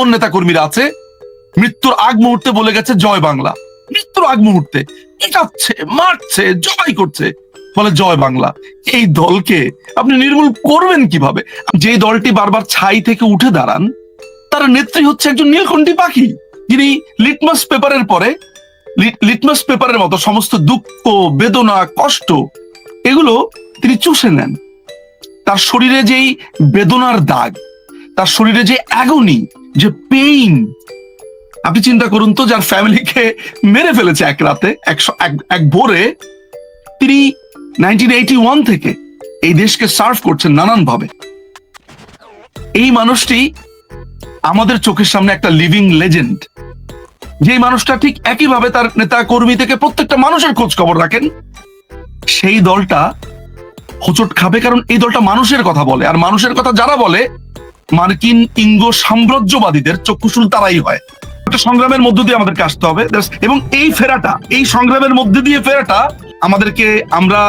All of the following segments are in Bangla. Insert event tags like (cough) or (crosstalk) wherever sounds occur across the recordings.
এমন নেতা কর্মীরা আছে, মৃত্যুর আগ মুহূর্তে বলে গেছে, জয় বাংলা। মৃত্যুর আগ মুহূর্তে পিটাচ্ছে মারছে, জবাই করছে, বলে, জয় বাংলা। এই দলকে আপনি নির্মূল করবেন কীভাবে? যে দলটি বারবার ছাই থেকে উঠে দাঁড়ান, তার নেত্রী হচ্ছে একজন নীলকণ্ঠী পাখি। যিনি লিটমাস পেপারের পরে লিটমাস পেপারের মতো সমস্ত দুঃখ, বেদনা, কষ্ট, এগুলো তিনি চুষে নেন। তার শরীরে যেই বেদনার দাগ, তার শরীরে যে অ্যাগনি যে পেইন আপনি চিন্তা করুন তো, যার ফ্যামিলিকে মেরে ফেলেছে এক রাতে, এক- ভোরে, তিনি নাইনটিন থেকে এই দেশকে সার্ভ করছেন নানান ভাবে এই মানুষটি আমাদের চোখের সামনে একটা লিভিং লেজেন্ড যে মানুষটা ঠিক একইভাবে তার নেতা কর্মী থেকে প্রত্যেকটা মানুষের খোঁজ খবর রাখেন, সেই দলটা হোঁচট খাবে কারণ এই দলটা মানুষের কথা বলে। আর মানুষের কথা যারা বলে মার্কিন ইঙ্গ সাম্রাজ্যবাদীদের চক্ষুশুল তারাই হয়। একটা সংগ্রামের মধ্য দিয়ে আমাদেরকে আসতে হবে। এবং এই ফেরাটা, এই সংগ্রামের মধ্যে দিয়ে ফেরাটা আমাদেরকে আমরা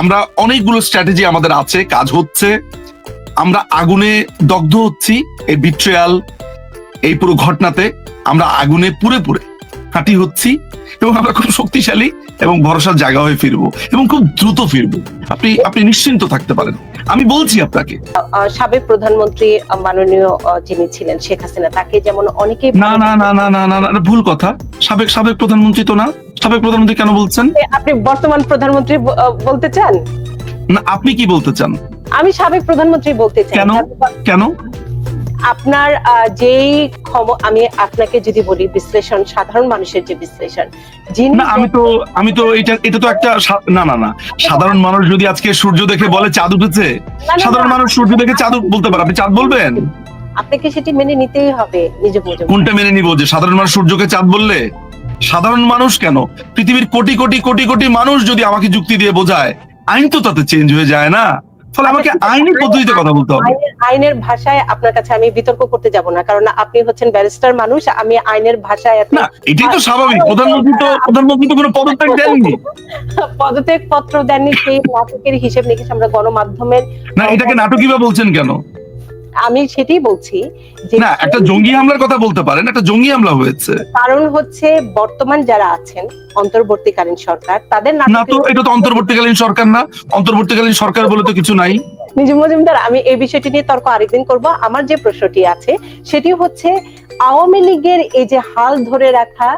আমরা অনেকগুলো স্ট্র্যাটেজি আমাদের আছে, কাজ হচ্ছে। আমরা আগুনে দগ্ধ হচ্ছি এই বিট্রেয়াল এই পুরো ঘটনাতে। আমরা আগুনে পুরে পুরে হাঁটি হচ্ছি। এবং আমরা খুব শক্তিশালী এবং ভরসার জায়গা হয়ে ফিরবো এবং খুব দ্রুত ফিরবো। আপনি আপনি নিশ্চিন্ত থাকতে পারেন। আমি বলছি আপনাকে। সাবেক প্রধানমন্ত্রী মাননীয় যিনি ছিলেন শেখ হাসিনা তাকে যেমন অনেকে না না না না না না না ভুল কথা। সাবেক সাবেক প্রধানমন্ত্রী তো না। সাবেক প্রধানমন্ত্রী কেন বলছেন? আপনি বর্তমান প্রধানমন্ত্রী বলতে চান? না আপনি কি বলতে চান? আমি সাবেক প্রধানমন্ত্রী বলতে চাই। কেন? কেন? আপনার যেই আমি আপনাকে যদি বলি বিশ্লেষণ সাধারণ মানুষের যে বিশ্লেষণ আমি তো আমি তো এটা এটা তো একটা না না না। সাধারণ মানুষ যদি আজকে সূর্য দেখে বলে চাঁদ উঠেছে সাধারণ মানুষ সূর্য দেখে চাঁদ বলতে পারে। আপনি চাঁদ বলবেন? আপনাকে সেটি মেনে নিতেই হবে নিজ বুঝে কোনটা মেনে নিব? যে সাধারণ মানুষ সূর্যকে চাঁদ বললে? সাধারণ মানুষ কেন? পৃথিবীর কোটি কোটি কোটি কোটি মানুষ যদি আমাকে যুক্তি দিয়ে বোঝায় আইন তো তাতে চেঞ্জ হয়ে যায় না। ফলে আমাকে আইনি পদ্ধতিতে কথা বলতে হবে। আইনের ভাষায় আপনার কাছে আমি বিতর্ক করতে যাব না কারণ আপনি হচ্ছেন ব্যারিস্টার মানুষ আমি আইনের ভাষায় না এটাই তো স্বাভাবিক। প্রধানমন্ত্রী তো প্রধানমন্ত্রী তো কোনো পদত্যাগ (laughs) দেননি। পদত্যাগ পত্র দেননি সেই নাটকের হিসেব নিকেশ আমরা গণমাধ্যমের না এটাকে নাটকই বা বলছেন কেন? আমি সেটাই বলছি যে না একটা জঙ্গি হামলার কথা বলতে পারেন একটা জঙ্গি হামলা হয়েছে। কারণ হচ্ছে বর্তমান যারা আছেন অন্তর্বর্তীকালীন সরকার তাদের না তো এটা তো অন্তর্বর্তীকালীন সরকার না। অন্তর্বর্তীকালীন সরকার বলে তো কিছু নাই। নিজু মজুমদার আমি এই বিষয়টি নিয়ে তর্ক আরেকদিন করব। আমার যে প্রশ্নটি আছে সেটি হচ্ছে আওয়ামী লীগের এই যে হাল ধরে রাখা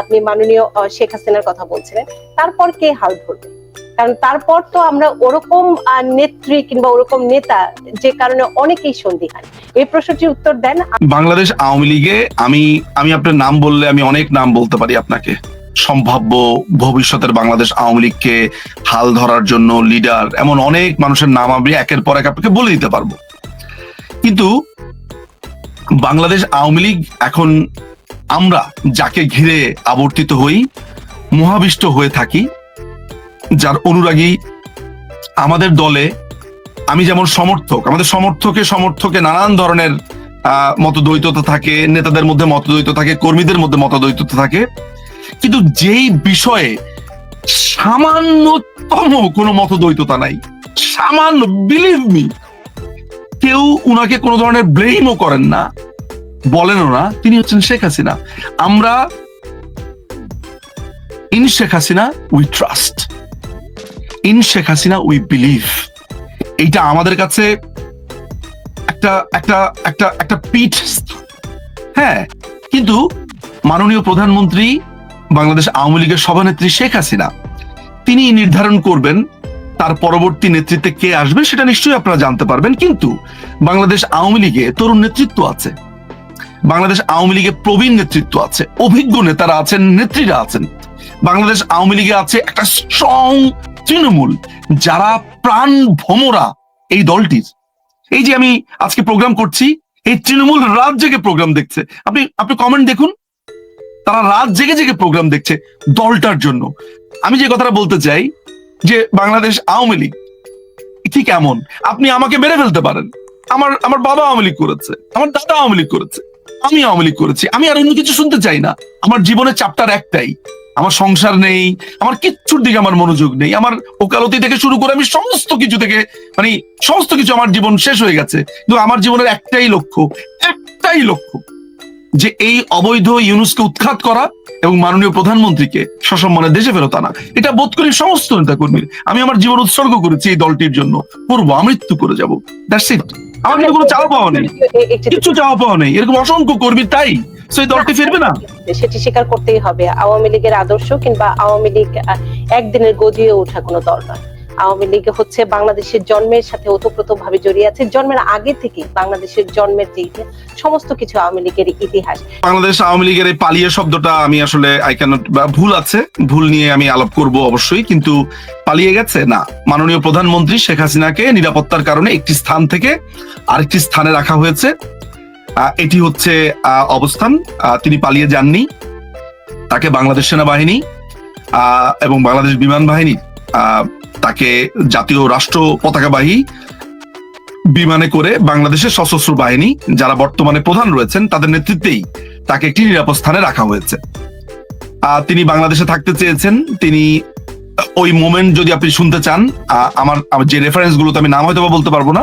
আপনি মাননীয় শেখ হাসিনার কথা বলছিলেন তারপর কে হাল ধরবে? কারণ তারপর তো আমরা ওরকম নেত্রী কিংবা ওরকম নেতা যে কারণে অনেকেই সন্দিহান এই প্রশ্নটির উত্তর দেন বাংলাদেশ আওয়ামী লীগে আমি আমি আপনার নাম বললে আমি অনেক নাম বলতে পারি আপনাকে। সম্ভাব্য ভবিষ্যতের বাংলাদেশ আওয়ামী লীগকে হাল ধরার জন্য লিডার এমন অনেক মানুষের নাম আমি একের পর এক আপনাকে বলে দিতে পারব। কিন্তু বাংলাদেশ আওয়ামী লীগ এখন আমরা যাকে ঘিরে আবর্তিত হই, মহাবিষ্ট হয়ে থাকি যার অনুরাগী আমাদের দলে আমি যেমন সমর্থক, আমাদের সমর্থকে সমর্থকে নানান ধরনের মতদ্বৈততা থাকে, নেতাদের মধ্যে মতদ্বৈত থাকে, কর্মীদের মধ্যে মতদ্বৈততা থাকে। কিন্তু যেই বিষয়ে সামান্যতম কোনো মতদ্বৈততা নাই, সামান্য বিলিভ মি কেউ উনাকে কোনো ধরনের ব্লেমও করেন না, বলেনও না, তিনি হচ্ছেন শেখ হাসিনা। আমরা in Sheikh Hasina we trust in Sheikh Hasina we believe. এইটা আমাদের কাছে একটা একটা একটা একটা পিঠ। হ্যাঁ কিন্তু মাননীয় প্রধানমন্ত্রী বাংলাদেশ আওয়ামী লীগের সভানেত্রী শেখ হাসিনা, তিনি নির্ধারণ করবেন তার পরবর্তী নেতৃত্বে কে আসবে সেটা নিশ্চয়ই আপনারা জানতে পারবেন, কিন্তু বাংলাদেশ আওয়ামী লীগে তরুণ নেতৃত্ব আছে। বাংলাদেশ আওয়ামী লীগে প্রবীণ নেতৃত্ব আছে, অভিজ্ঞ নেতারা আছেন, নেত্রীরা আছেন। বাংলাদেশ আওয়ামী লীগে আছে একটা স্ট্রং তৃণমূল, যারা প্রাণ ভোমরা এই দলটির। এই যে আমি আজকে প্রোগ্রাম করছি, এই তৃণমূল রাত জেগে প্রোগ্রাম দেখছে। আপনি আপনি কমেন্ট দেখুন। তারা রাত জেগে জেগে প্রোগ্রাম দেখছে দলটার জন্য। আমি যে কথাটা বলতে চাই, যে বাংলাদেশ আওয়ামী লীগ ঠিক এমন। আপনি আমাকে মেরে ফেলতে পারেন। আমার আমার বাবা আওয়ামী লীগ করেছে, আমার দাদা আওয়ামী লীগ করেছে, আমি আওয়ামী লীগ করেছি। আমি আর অন্য কিছু শুনতে চাই না। আমার জীবনের চাপটার একটাই। আমার সংসার নেই আমার কিচ্ছুর দিকে আমার মনোযোগ নেই আমার ওকালতি থেকে শুরু করে আমি সমস্ত কিছু থেকে মানে সমস্ত কিছু আমার জীবন শেষ হয়ে গেছে। কিন্তু আমার জীবনের একটাই লক্ষ্য একটাই লক্ষ্য যে এই অবৈধ ইউনুসকে উৎখাত করা এবং মাননীয় প্রধানমন্ত্রীকে সসম্মানে দেশে ফেরত আনা। এটা বোধ করি সমস্ত নেতা কর্মীর আমি আমার জীবন উৎসর্গ করেছি এই দলটির জন্য। করব আমৃত্যু করে যাব। দ্যাটস ইট আমার কিন্তু কোনো চাওয়া পাওয়া নেই। কিছু চাওয়া পাওয়া নেই। এরকম অসংখ্য কর্মী তাই। সেই দলটি ফিরবে না? সেটি স্বীকার করতেই হবে। আওয়ামী লীগের আদর্শ কিংবা আওয়ামী লীগ একদিনের গদিয়ে ওঠা কোনো দল নয়। আওয়ামী লীগ হচ্ছে বাংলাদেশের জন্মের সাথে ওতপ্রোত ভাবে জড়িয়ে আছে। জন্মের আগে থেকে বাংলাদেশের জন্মের যে সমস্ত কিছু আওয়ামী লীগের ইতিহাস। বাংলাদেশ আওয়ামী লীগের এই পালিয়ে শব্দটা আমি আসলে আই ক্যানট ভুল আছে। ভুল নিয়ে আমি আলাপ করব অবশ্যই কিন্তু পালিয়ে গেছে? না। মাননীয় প্রধানমন্ত্রী শেখ হাসিনাকে নিরাপত্তার কারণে একটি স্থান থেকে আরেকটি স্থানে রাখা হয়েছে। এটি হচ্ছে অবস্থান। তিনি পালিয়ে যাননি। তাকে বাংলাদেশ সেনাবাহিনী এবং বাংলাদেশ বিমান বাহিনী তাকে জাতীয় রাষ্ট্র পতাকাবাহী বিমানে করে বাংলাদেশের সশস্ত্র বাহিনী, যারা বর্তমানে প্রধান রয়েছেন, তাদের নেতৃত্বেই তাকে একটি নিরাপদ স্থানে রাখা হয়েছে। তিনি বাংলাদেশে থাকতে চেয়েছেন। তিনি, ওই মোমেন্ট যদি আপনি শুনতে চান আমার যে রেফারেন্স গুলোতে আমি নাম হয়তো বলতে পারব না।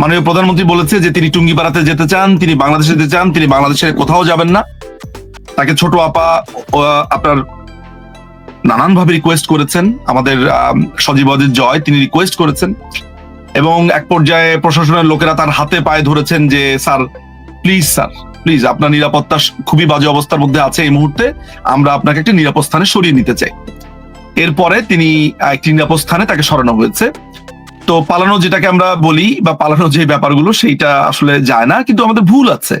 মাননীয় প্রধানমন্ত্রী বলেছে যে তিনি টুঙ্গিপাড়াতে যেতে চান, তিনি বাংলাদেশে যেতে চান, তিনি বাংলাদেশের কোথাও যাবেন না। তাকে ছোট আপা আপনার নানান ভাবে রিকোয়েস্ট করেছেন। আমাদের সজীব অজিত জয়, তিনি রিকোয়েস্ট করেছেন। এবং এক পর্যায়ে প্রশাসনের লোকেরা তার হাতে পায়ে ধরেছেন যে, স্যার প্লিজ স্যার প্লিজ আপনার নিরাপত্তা খুবই বাজে অবস্থার মধ্যে আছে এই মুহূর্তে। আমরা আপনাকে একটি নিরাপদ স্থানে সরিয়ে নিতে চাই। এরপরে তিনি একটি নিরাপদ স্থানে তাকে সরানো হয়েছে। তো পালানো যেটাকে আমরা বলি বা পালানো যে ব্যাপারগুলো, সেইটা আসলে যায় না, কিন্তু আমাদের ভুল আছে।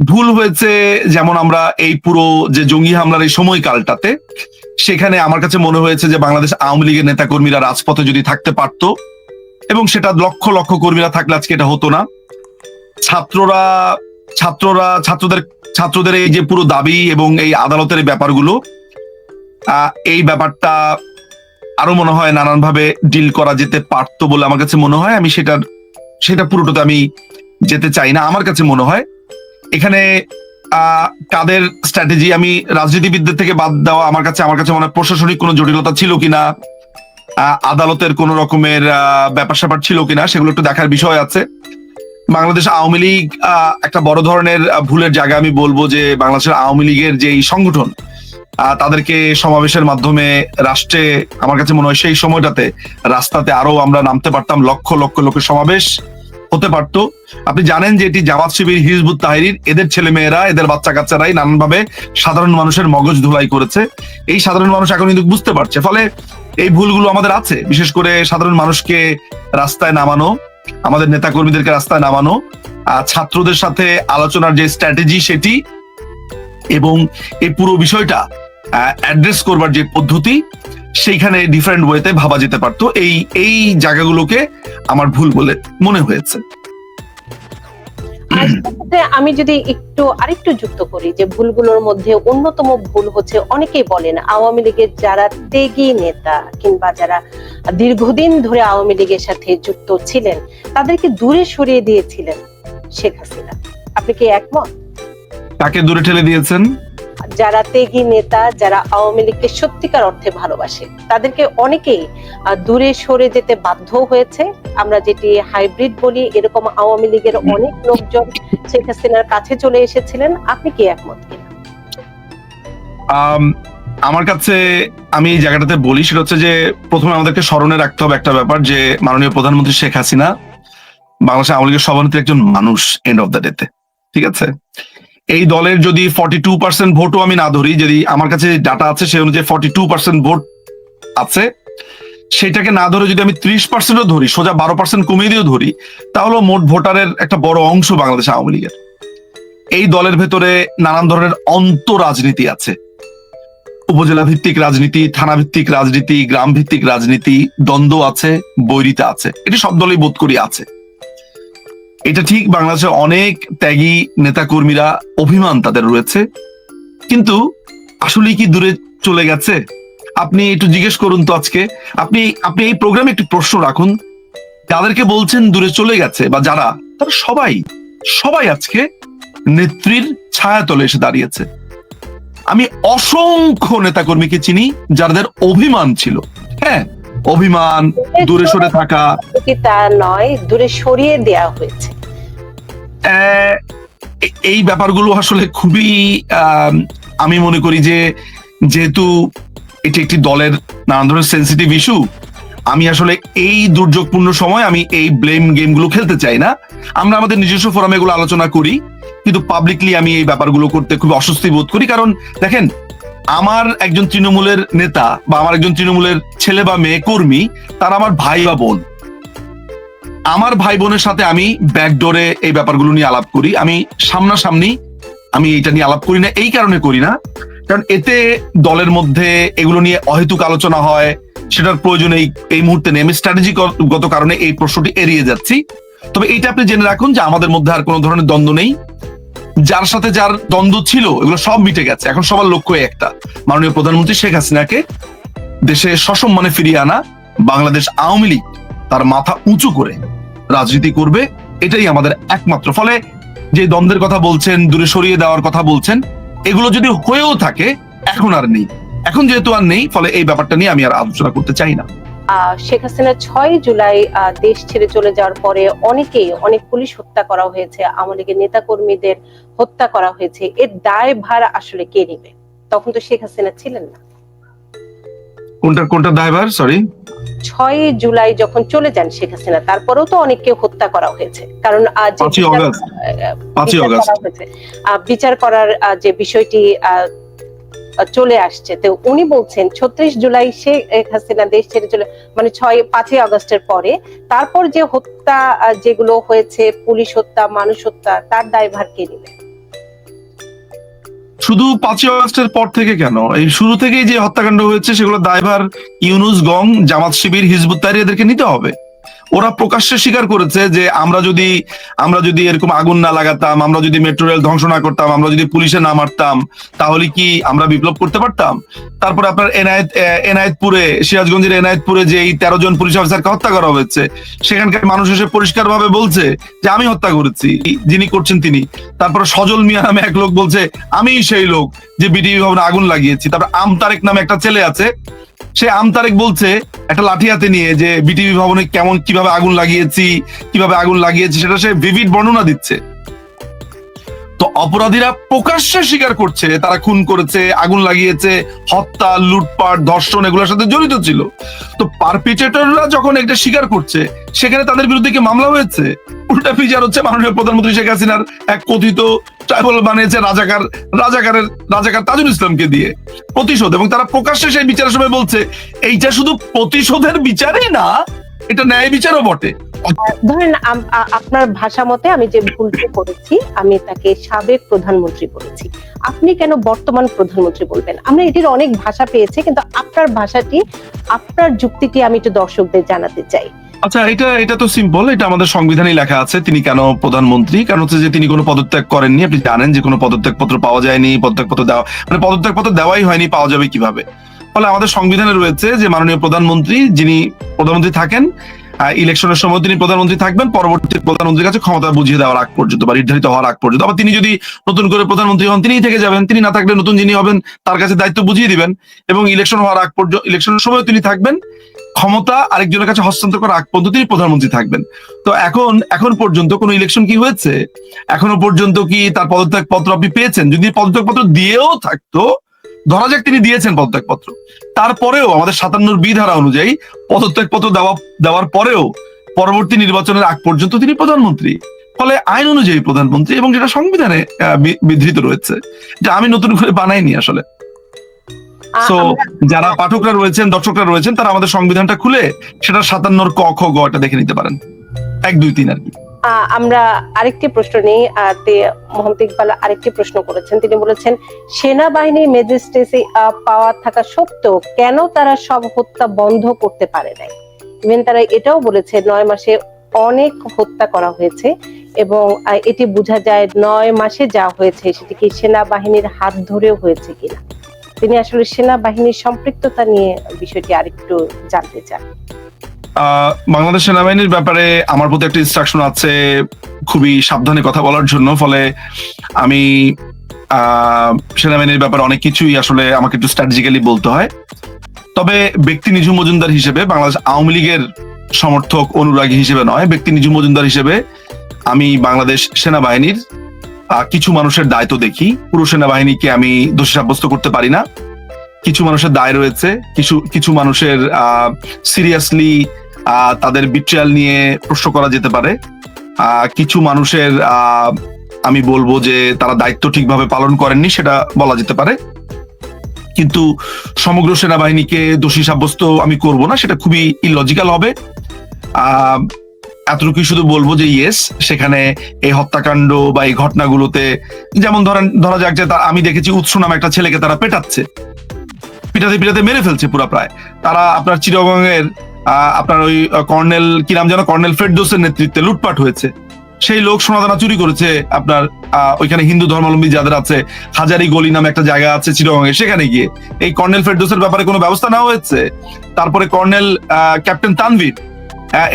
ভুল হয়েছে যেমন আমরা এই পুরো যে জঙ্গি হামলার এই সময়কালটাতে, সেখানে আমার কাছে মনে হয়েছে যে বাংলাদেশ আওয়ামী লীগের নেতাকর্মীরা রাজপথে যদি থাকতে পারতো, এবং সেটা লক্ষ লক্ষ কর্মীরা থাকলে আজকে এটা হতো না। ছাত্ররা ছাত্ররা, ছাত্রদের ছাত্রদের এই যে পুরো দাবি এবং এই আদালতের ব্যাপারগুলো এই ব্যাপারটা আরও মনে হয় নানানভাবে ডিল করা যেতে পারতো বলে আমার কাছে মনে হয়। আমি সেটার, সেটা পুরোটাতে আমি যেতে চাই না। আমার কাছে মনে হয় এখানে কাদের স্ট্র্যাটেজি আমি রাজনীতিবিদদের থেকে বাদ দেওয়া আমার কাছে আমার কাছে মনে হয় প্রশাসনিক কোনো জটিলতা ছিল কিনা আদালতের কোন রকমের ব্যাপার স্যাপার ছিল কিনা, সেগুলো একটু দেখার বিষয় আছে। বাংলাদেশ আওয়ামী লীগ একটা বড় ধরনের ভুলের জায়গা আমি বলব যে বাংলাদেশের আওয়ামী লীগের যে সংগঠন তাদেরকে সমাবেশের মাধ্যমে রাষ্ট্রে, আমার কাছে মনে হয় সেই সময়টাতে রাস্তাতে আরও আমরা নামতে পারতাম, লক্ষ লক্ষ লোকের সমাবেশ হতে পারতো। আপনি জানেন যে এটি জামাত শিবির হিজবুত তাহিরির, এদের ছেলে মেয়েরা এদের বাচ্চা কাচ্চারাই নানানভাবে সাধারণ মানুষের মগজ ধুলাই করেছে। এই সাধারণ মানুষ এখন কিন্তু বুঝতে পারছে, ফলে এই ভুলগুলো আমাদের আছে। বিশেষ করে সাধারণ মানুষকে রাস্তায় নামানো, আমাদের নেতা কর্মীদেরকে রাস্তায় নামানো ছাত্রদের সাথে আলোচনার যে স্ট্র্যাটেজি সেটি এবং এই পুরো বিষয়টা অ্যাড্রেস করবার যে পদ্ধতি, সেইখানে ডিফারেন্ট ওয়েতে ভাবা যেতে পারতো। এই এই জায়গাগুলোকে আমার ভুল বলে মনে হয়েছে। আমি যদি একটু, আরেকটু যুক্ত করি যে ভুলগুলোর মধ্যে অন্যতম ভুল হচ্ছে অনেকেই বলেন, আওয়ামী লীগের যারা ত্যাগী নেতা কিংবা যারা দীর্ঘদিন ধরে আওয়ামী লীগের সাথে যুক্ত ছিলেন, তাদেরকে দূরে সরিয়ে দিয়েছিলেন শেখ হাসিনা। আপনি কি একমত? কাকে দূরে ঠেলে দিয়েছেন? যারা ত্যাগী নেতা যারা আওয়ামী লীগকে সত্যিকার অর্থে ভালোবাসে তাদেরকে অনেকেই দূরে সরে যেতে বাধ্য হয়েছে। আমরা যেটি হাইব্রিড বলি এরকম আওয়ামী লীগের অনেক লোকজন শেখ হাসিনার কাছে চলে এসেছিলেন। আপনি কি একমত কিনা? আমার কাছে আমি এই জায়গাটাতে বলি সেটা হচ্ছে যে প্রথমে আমাদেরকে স্মরণে রাখতে হবে একটা ব্যাপার যে মাননীয় প্রধানমন্ত্রী শেখ হাসিনা বাংলাদেশ আওয়ামী লীগের সভানেত্রী একজন মানুষ এন্ড অফ দ্য ডেতে ঠিক আছে? এই দলের যদি ফর্টি টু পার্সেন্ট ভোটও আমি না ধরি, যদি আমার কাছে ডাটা আছে সেই অনুযায়ী ফর্টি টু পার্সেন্ট ভোট আছে, সেটাকে না ধরে যদি আমি ত্রিশ পার্সেন্টও ধরি, সোজা বারো পার্সেন্ট কমিয়ে দিয়েও ধরি, তাহলে মোট ভোটারের একটা বড় অংশ বাংলাদেশ আওয়ামী লীগের। এই দলের ভেতরে নানান ধরনের অন্ত রাজনীতি আছে। উপজেলা ভিত্তিক রাজনীতি থানা ভিত্তিক রাজনীতি গ্রাম ভিত্তিক রাজনীতি, দ্বন্দ্ব আছে, বৈরিতা আছে। এটি সব দলই বোধ করি আছে। এটা ঠিক, বাংলাদেশে অনেক ত্যাগী নেতাকর্মীরা অভিমান তাদের রয়েছে। কিন্তু আসলে কি দূরে চলে গেছে? আপনি একটু জিজ্ঞেস করুন তো আজকে, আপনি আপনি এই প্রোগ্রামে একটি প্রশ্ন রাখুন। যাদেরকে বলছেন দূরে চলে গেছে বা যারা, তারা সবাই সবাই আজকে নেত্রীর ছায়াতলে এসে দাঁড়িয়েছে। আমি অসংখ্য নেতাকর্মীকে চিনি যাদের অভিমান ছিল। হ্যাঁ অভিমান দূরে সরে থাকা। তা নয় দূরে সরিয়ে দেয়া হয়েছে। এই ব্যাপারগুলো আসলে খুবই আমি মনে করি যে যেহেতু এটি একটি দলের নানান ধরনের সেন্সিটিভ ইস্যু আমি আসলে এই দুর্যোগপূর্ণ সময় আমি এই ব্লেম গেমগুলো খেলতে চাই না। আমরা আমাদের নিজস্ব ফোরামে এগুলো আলোচনা করি কিন্তু পাবলিকলি আমি এই ব্যাপারগুলো করতে খুব অস্বস্তি বোধ করি। কারণ দেখেন আমার একজন তৃণমূলের নেতা বা আমার একজন তৃণমূলের ছেলে বা মেয়ে কর্মী, তারা আমার ভাই বা বোন। আমার ভাই বোনের সাথে আমি ব্যাকডোরে এই ব্যাপারগুলো নিয়ে আলাপ করি। আমি সামনাসামনি আমি এটা নিয়ে আলাপ করি না, এই কারণে করি না। কারণ এতে দলের মধ্যে এগুলো নিয়ে অহেতুক আলোচনা হয়, সেটার প্রয়োজন এই এই মুহূর্তে নেই আমি স্ট্র্যাটেজিগত কারণে এই প্রশ্নটি এড়িয়ে যাচ্ছি। তবে এইটা আপনি জেনে রাখুন যে আমাদের মধ্যে আর কোনো ধরনের দ্বন্দ্ব নেই। যার সাথে যার দ্বন্দ্ব ছিল, এগুলো সব মিটে গেছে। এখন সবার লক্ষ্য একটা। মাননীয় প্রধানমন্ত্রী শেখ হাসিনাকে দেশে সসম্মানে ফিরিয়ে আনা বাংলাদেশ আওয়ামী লীগ তার মাথা উঁচু করে রাজনীতি করবে, এটাই আমাদের একমাত্র। ফলে যে দ্বন্দ্বের কথা বলছেন, দূরে সরিয়ে দেওয়ার কথা বলছেন, এগুলো যদি হয়েও থাকে, এখন আর নেই। এখন যেহেতু আর নেই, ফলে এই ব্যাপারটা নিয়ে আমি আর আলোচনা করতে চাই না। শেখ হাসিনা ছয় জুলাই দেশ ছেড়ে চলে যাওয়ার পরে অনেকেই অনেক পুলিশ হত্যা করা হয়েছে আওয়ামী লীগের নেতা কর্মীদের হত্যা করা হয়েছে। এর দায় ভার আসলে কে নেবে? তখন তো শেখ হাসিনা ছিলেন না। কোনটা কোনটা দায়ভার? সরি ছয় জুলাই যখন চলে যান শেখ হাসিনা তারপরেও তো অনেককে হত্যা করা হয়েছে। কারণ আহ, যে বিচার- করার যে বিষয়টি আহ, চলে আসছে। তো উনি বলছেন, ছত্রিশ জুলাই শেখ হাসিনা দেশ ছেড়ে চলে মানে ছয়, পাঁচই আগস্টের পরে, তারপর যে হত্যা যেগুলো হয়েছে, পুলিশ হত্যা, মানুষ হত্যা, তার দায়ভার কে নেবে? শুধু পাঁচই আগস্টের পর থেকে কেন? এই শুরু থেকেই যে হত্যাকাণ্ড হয়েছে সেগুলো দায়ভার ইউনুস, গং, জামাত শিবির, হিজবুত তাহরির এদেরকে নিতে হবে। ওরা প্রকাশ্যে স্বীকার করেছে যে আমরা যদি আমরা যদি এরকম আগুন না লাগাতাম, আমরা যদি মেট্রো রেল ধ্বংস না করতাম, আমরা যদি পুলিশে না মারতাম, তাহলে কি আমরা বিপ্লব করতে পারতাম? তারপরে আপনার এনায়েত এনায়েতপুরে, সিরাজগঞ্জের এনায়েতপুরে যে এই তেরো জন পুলিশ অফিসারকে হত্যা করা হয়েছে, সেখানকার মানুষ এসে পরিষ্কার ভাবে বলছে যে আমি হত্যা করেছি, যিনি করছেন তিনি। তারপরে সজল মিয়া নামে এক লোক বলছে আমি সেই লোক যে বিটিভি ভবনে আগুন লাগিয়েছি। তারপর আমতারেক নামে একটা ছেলে আছে সে আমতারেক বলছে, একটা লাঠি হাতে নিয়ে যে বিটিভি ভবনে কেমন কীভাবে আগুন লাগিয়েছি, কীভাবে আগুন লাগিয়েছি, সেটা সে ভিভিড বর্ণনা দিচ্ছে। তো অপরাধীরা প্রকাশ্যে স্বীকার করছে, তারা খুন করেছে, আগুন লাগিয়েছে, হত্যা, লুটপাট, ধর্ষণ এগুলোর সাথে জড়িত ছিল। তো পারপিটেটররা যখন এটা স্বীকার করছে, সেখানে তাদের বিরুদ্ধে কি মামলা হয়েছে? উল্টা বিচার হচ্ছে মাননীয় প্রধানমন্ত্রী শেখ হাসিনার এক কথিত ট্রাইবাল বানিয়েছে রাজাকার, রাজাকারের, রাজাকার তাজুল ইসলামকে দিয়ে প্রতিশোধ এবং তারা প্রকাশ্যে সেই বিচারের সময় বলছে, এইটা শুধু প্রতিশোধের বিচারই না, এটা ন্যায় বিচারও বটে। ধরেন আপনার ভাষা মতে আমি যে ভুলটি করেছি, আমি তাকে সাবেক প্রধানমন্ত্রী বলেছি। আপনি কেন বর্তমান প্রধানমন্ত্রী বলবেন? আমরা এটির অনেক ভাষা পেয়েছি, কিন্তু আপনার ভাষাটি, আপনার যুক্তিটি আমি একটু দর্শকদের জানাতে চাই। আচ্ছা এটা এটা তো সিম্পল এটা আমাদের সংবিধানে লেখা আছে, তিনি কেন প্রধানমন্ত্রী? কারণ হচ্ছে যে তিনি কোনো পদত্যাগ করেননি, আপনি জানেন যে কোনো পদত্যাগ পত্র পাওয়া যায়নি পদত্যাগ পত্র দেওয়া মানে পদত্যাগ পত্র দেওয়াই হয়নি, পাওয়া যাবে কীভাবে? ফলে আমাদের সংবিধানে রয়েছে যে মাননীয় প্রধানমন্ত্রী, যিনি প্রধানমন্ত্রী থাকেন ইলেকশনের সময় তিনি প্রধানমন্ত্রী থাকবেন, পরবর্তী প্রধানমন্ত্রীর কাছে ক্ষমতা বুঝিয়ে দেওয়ার আগ পর্যন্ত বা নির্ধারিত হওয়ার আগ পর্যন্ত। আবার তিনি যদি নতুন করে প্রধানমন্ত্রী হন, তিনিই থেকে যাবেন, তিনি না থাকলে নতুন যিনি হবেন, তার কাছে দায়িত্ব বুঝিয়ে দিবেন এবং ইলেকশন হওয়ার আগ পর্যন্ত ইলেকশনের সময় তিনি থাকবেন, ক্ষমতা আরেকজনের কাছে হস্তান্তর করার আগ পর্যন্ত তিনি প্রধানমন্ত্রী থাকবেন। তো এখন এখন পর্যন্ত কোন ইলেকশন কি হয়েছে? এখনও পর্যন্ত কি তার পদত্যাগ পত্র আপনি পেয়েছেন? যদি পদত্যাগ পত্র দিয়েও থাকতো ধরা যাক তিনি দিয়েছেন পদত্যাগ পত্র তারপরেও আমাদের সাতান্নর বি ধারা অনুযায়ী পদত্যাগ পত্র দেওয়া দেওয়ার পরেও পরবর্তী নির্বাচনের আগ পর্যন্ত তিনি প্রধানমন্ত্রী। ফলে আইন অনুযায়ী প্রধানমন্ত্রী এবং যেটা সংবিধানে বিধৃত রয়েছে যে আমি নতুন করে বানাইনি আসলে। সো যারা পাঠকরা রয়েছেন দর্শকরা রয়েছেন তারা আমাদের সংবিধানটা খুলে সেটা সাতান্নর ক খ গ এটা দেখে নিতে পারেন। এক দুই তিন আর কি। আমরা আরেকটি প্রশ্ন নেই মোহাম্মদ ইকবাল আরেকটি প্রশ্ন করেছেন। তিনি বলেছেন, সেনাবাহিনী ম্যাজিস্ট্রেসি পাওয়ার থাকা সত্ত্বেও কেন তারা সব হত্যা বন্ধ করতে পারে নাই? ইভেন তারা এটাও বলেছে, নয় মাসে অনেক হত্যা করা হয়েছে এবং এটি বোঝা যায় নয় মাসে যা হয়েছে, সেটি কি সেনাবাহিনীর হাত ধরেও হয়েছে কিনা? তিনি আসলে সেনাবাহিনীর সম্পৃক্ততা নিয়ে বিষয়টি আরেকটু জানতে চান। বাংলাদেশ সেনাবাহিনীর ব্যাপারে আমার প্রতি একটা ইনস্ট্রাকশন আছে খুবই সাবধানে কথা বলার জন্য, ফলে আমি সেনাবাহিনীর ব্যাপারে অনেক কিছুই আসলে আমাকে একটু স্ট্র্যাটেজিক্যালি বলতে হয়। তবে ব্যক্তি নিজু মজুমদার হিসেবে বাংলাদেশ আওয়ামী লীগের সমর্থক, অনুরাগী হিসেবে নয়, ব্যক্তি নিজু মজুমদার হিসেবে আমি বাংলাদেশ সেনাবাহিনীর কিছু মানুষের দায় তো দেখি। পুরো সেনাবাহিনীকে আমি দোষী সাব্যস্ত করতে পারি না। কিছু মানুষের দায় রয়েছে, কিছু কিছু মানুষের সিরিয়াসলি তাদের বিট্রিয়াল নিয়ে প্রশ্ন করা যেতে পারে। কিছু মানুষের আমি বলব যে তারা দায়িত্ব ঠিকভাবে পালন করেননি সেটা বলা যেতে পারে। কিন্তু সমগ্র সেনাবাহিনীকে দোষী সাব্যস্ত আমি করব না সেটা খুবই ইলজিক্যাল হবে। এতটুকুই শুধু বলব যে ইয়েস সেখানে এই হত্যাকাণ্ড বা এই ঘটনাগুলোতে যেমন ধরেন ধরা যাক যে আমি দেখেছি উৎস নামে একটা ছেলেকে তারা পেটাচ্ছে। পিটাতে পিটাতে মেরে ফেলছে পুরা প্রায়। তারা আপনার চিরগঙ্গের আহ, আপনার ওই কর্নেল, কি নাম যেন? কর্নেল ফেরদোসের নেতৃত্বে লুটপাট হয়েছে। সেই লোক সোনাদানা চুরি করেছে, আপনার ওইখানে হিন্দু ধর্মাবলম্বী যাদের আছে, হাজারি গলি নামে একটা জায়গা আছে চিরগঙ্গে, সেখানে গিয়ে। এই কর্নেল ফেরদোসের ব্যাপারে কোনো ব্যবস্থা নেওয়া হয়েছে? তারপরে কর্নেল ক্যাপ্টেন তানভীর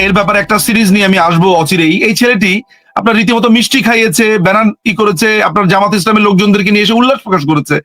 এর ব্যাপারে একটা সিরিজ নিয়ে আমি আসব অচিরেই। এই ছেলেটি আপনার রীতিমতো মিষ্টি খাইয়েছে ব্যানার ই করেছে, আপনার জামাত ইসলামের লোকজনদেরকে নিয়ে এসে উল্লাস প্রকাশ করেছে।